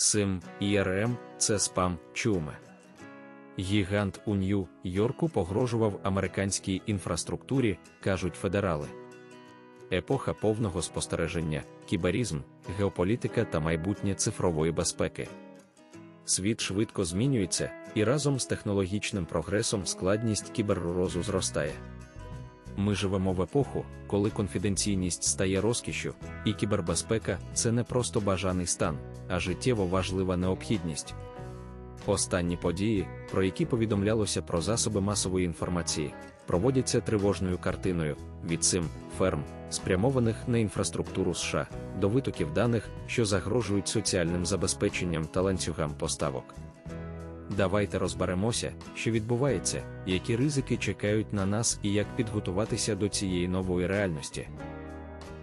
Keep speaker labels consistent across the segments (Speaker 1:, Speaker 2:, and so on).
Speaker 1: Сим ІРМ це спам чуме. Гігант у Нью-Йорку погрожував американській інфраструктурі, кажуть федерали. Епоха повного спостереження, кіберізм, геополітика та майбутнє цифрової безпеки. Світ швидко змінюється, і разом з технологічним прогресом складність кіберрозу зростає. Ми живемо в епоху, коли конфіденційність стає розкішю, і кібербезпека це не просто бажаний стан, а життєво важлива необхідність. Останні події, про які повідомлялося про засоби масової інформації, проводяться тривожною картиною від сим ферм, спрямованих на інфраструктуру США, до витоків даних, що загрожують соціальним забезпеченням та ланцюгам поставок. Давайте розберемося, що відбувається, які ризики чекають на нас і як підготуватися до цієї нової реальності.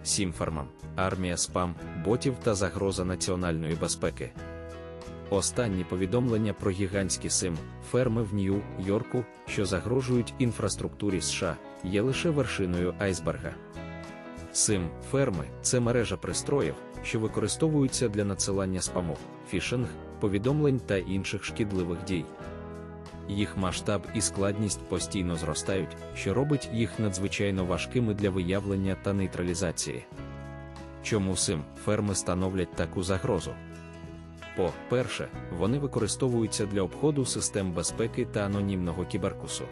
Speaker 1: Сім фермам, армія спам, ботів та загроза національної безпеки. Останні повідомлення про гігантські сим ферми в Нью-Йорку, що загрожують інфраструктурі США, є лише вершиною айсберга. Сим ферми це мережа пристроїв, що використовуються для надсилання спаму, фішинг, повідомлень та інших шкідливих дій. Їх масштаб і складність постійно зростають, що робить їх надзвичайно важкими для виявлення та нейтралізації. Чому сим ферми становлять таку загрозу? По-перше, вони використовуються для обходу систем безпеки та анонімного кіберкусу.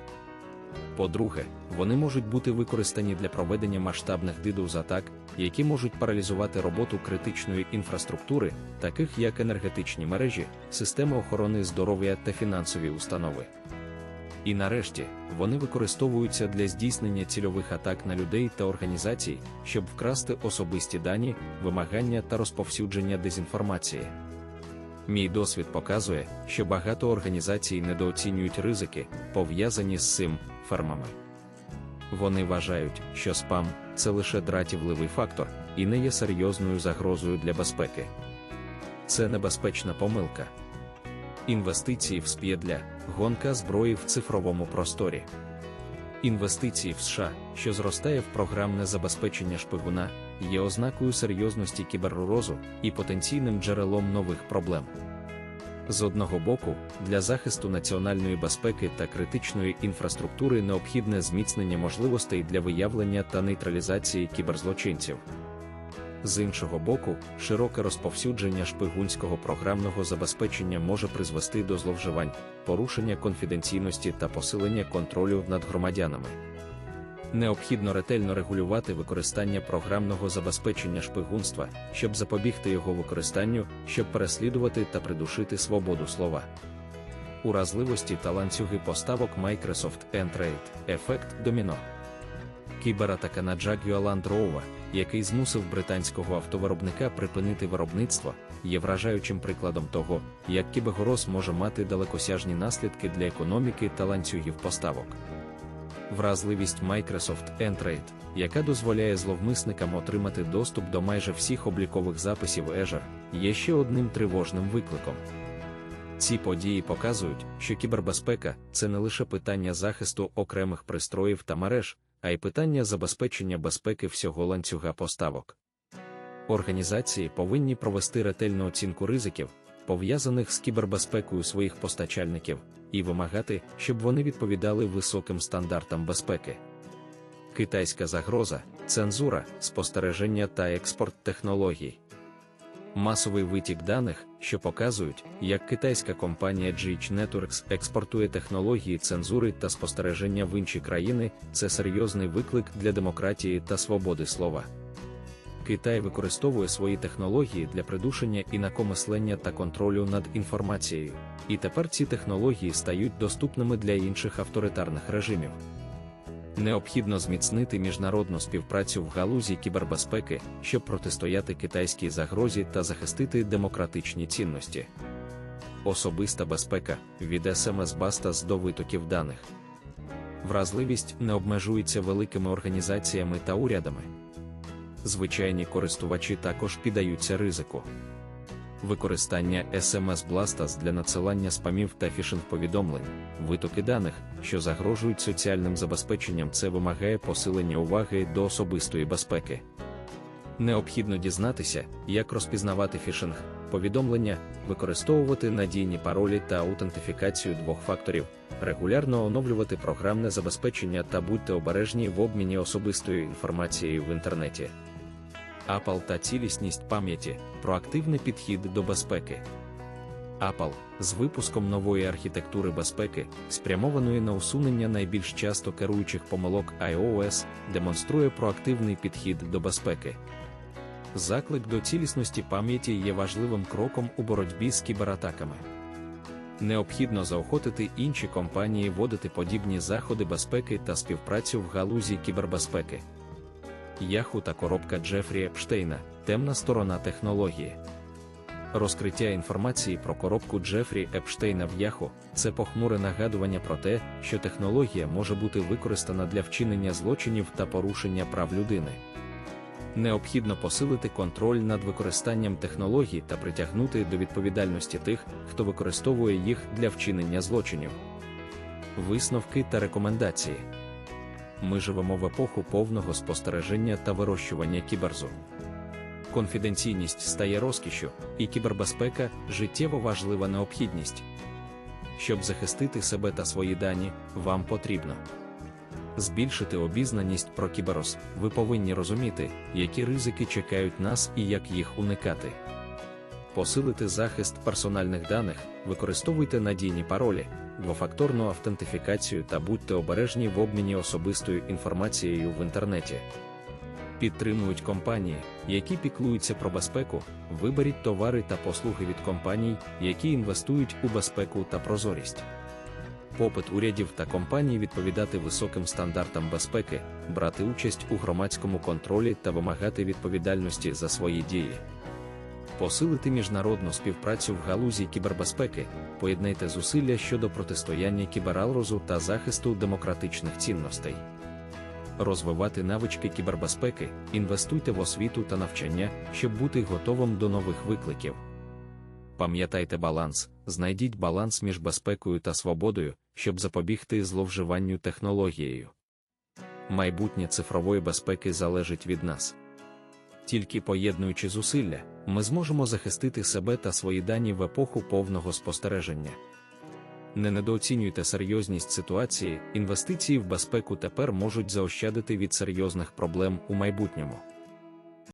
Speaker 1: По-друге, вони можуть бути використані для проведення масштабних дидуз атак, які можуть паралізувати роботу критичної інфраструктури, таких як енергетичні мережі, системи охорони здоров'я та фінансові установи. І нарешті вони використовуються для здійснення цільових атак на людей та організацій, щоб вкрасти особисті дані, вимагання та розповсюдження дезінформації. Мій досвід показує, що багато організацій недооцінюють ризики, пов'язані з цим фермами. Вони вважають, що спам це лише дратівливий фактор і не є серйозною загрозою для безпеки. Це небезпечна помилка. Інвестиції в сп'єдля гонка зброї в цифровому просторі. Інвестиції в США, що зростає в програмне забезпечення шпигуна, є ознакою серйозності кіберрозу і потенційним джерелом нових проблем. З одного боку, для захисту національної безпеки та критичної інфраструктури необхідне зміцнення можливостей для виявлення та нейтралізації кіберзлочинців. З іншого боку, широке розповсюдження шпигунського програмного забезпечення може призвести до зловживань, порушення конфіденційності та посилення контролю над громадянами. Необхідно ретельно регулювати використання програмного забезпечення шпигунства, щоб запобігти його використанню, щоб переслідувати та придушити свободу слова. Уразливості та ланцюги поставок Microsoft Entrade ефект доміно. Кібератака на Jaguar Land Rover, який змусив британського автовиробника припинити виробництво, є вражаючим прикладом того, як кібегороз може мати далекосяжні наслідки для економіки та ланцюгів поставок вразливість Microsoft Entrade, яка дозволяє зловмисникам отримати доступ до майже всіх облікових записів Azure, є ще одним тривожним викликом. Ці події показують, що кібербезпека це не лише питання захисту окремих пристроїв та мереж, а й питання забезпечення безпеки всього ланцюга поставок. Організації повинні провести ретельну оцінку ризиків, пов'язаних з кібербезпекою своїх постачальників, і вимагати, щоб вони відповідали високим стандартам безпеки. Китайська загроза, цензура, спостереження та експорт технологій. Масовий витік даних, що показують, як китайська компанія GH Networks експортує технології цензури та спостереження в інші країни, це серйозний виклик для демократії та свободи слова. Китай використовує свої технології для придушення інакомислення та контролю над інформацією, і тепер ці технології стають доступними для інших авторитарних режимів. Необхідно зміцнити міжнародну співпрацю в галузі кібербезпеки, щоб протистояти китайській загрозі та захистити демократичні цінності. Особиста безпека від СМС Бастас до витоків даних. Вразливість не обмежується великими організаціями та урядами звичайні користувачі також піддаються ризику. Використання SMS Blastas для надсилання спамів та фішинг-повідомлень, витоки даних, що загрожують соціальним забезпеченням, це вимагає посилення уваги до особистої безпеки. Необхідно дізнатися, як розпізнавати фішинг, повідомлення, використовувати надійні паролі та аутентифікацію двох факторів, регулярно оновлювати програмне забезпечення та будьте обережні в обміні особистою інформацією в інтернеті. Apple та цілісність пам'яті проактивний підхід до безпеки. Apple з випуском нової архітектури безпеки, спрямованої на усунення найбільш часто керуючих помилок iOS, демонструє проактивний підхід до безпеки. Заклик до цілісності пам'яті є важливим кроком у боротьбі з кібератаками. Необхідно заохотити інші компанії вводити подібні заходи безпеки та співпрацю в галузі кібербезпеки. Яху та коробка Джефрі Епштейна темна сторона технології. Розкриття інформації про коробку Джефрі Епштейна в Яху це похмуре нагадування про те, що технологія може бути використана для вчинення злочинів та порушення прав людини. Необхідно посилити контроль над використанням технологій та притягнути до відповідальності тих, хто використовує їх для вчинення злочинів. Висновки та рекомендації. Ми живемо в епоху повного спостереження та вирощування кіберзу. Конфіденційність стає розкішю, і кібербезпека життєво важлива необхідність. Щоб захистити себе та свої дані, вам потрібно збільшити обізнаність про кіберос. Ви повинні розуміти, які ризики чекають нас і як їх уникати. Посилити захист персональних даних, використовуйте надійні паролі, двофакторну автентифікацію та будьте обережні в обміні особистою інформацією в інтернеті. Підтримують компанії, які піклуються про безпеку, виберіть товари та послуги від компаній, які інвестують у безпеку та прозорість. Попит урядів та компаній відповідати високим стандартам безпеки, брати участь у громадському контролі та вимагати відповідальності за свої дії. Посилити міжнародну співпрацю в галузі кібербезпеки, поєднайте зусилля щодо протистояння кібералрозу та захисту демократичних цінностей. Розвивати навички кібербезпеки, інвестуйте в освіту та навчання, щоб бути готовим до нових викликів. Пам'ятайте баланс, знайдіть баланс між безпекою та свободою, щоб запобігти зловживанню технологією. Майбутнє цифрової безпеки залежить від нас. Тільки поєднуючи зусилля, ми зможемо захистити себе та свої дані в епоху повного спостереження. Не недооцінюйте серйозність ситуації, інвестиції в безпеку тепер можуть заощадити від серйозних проблем у майбутньому.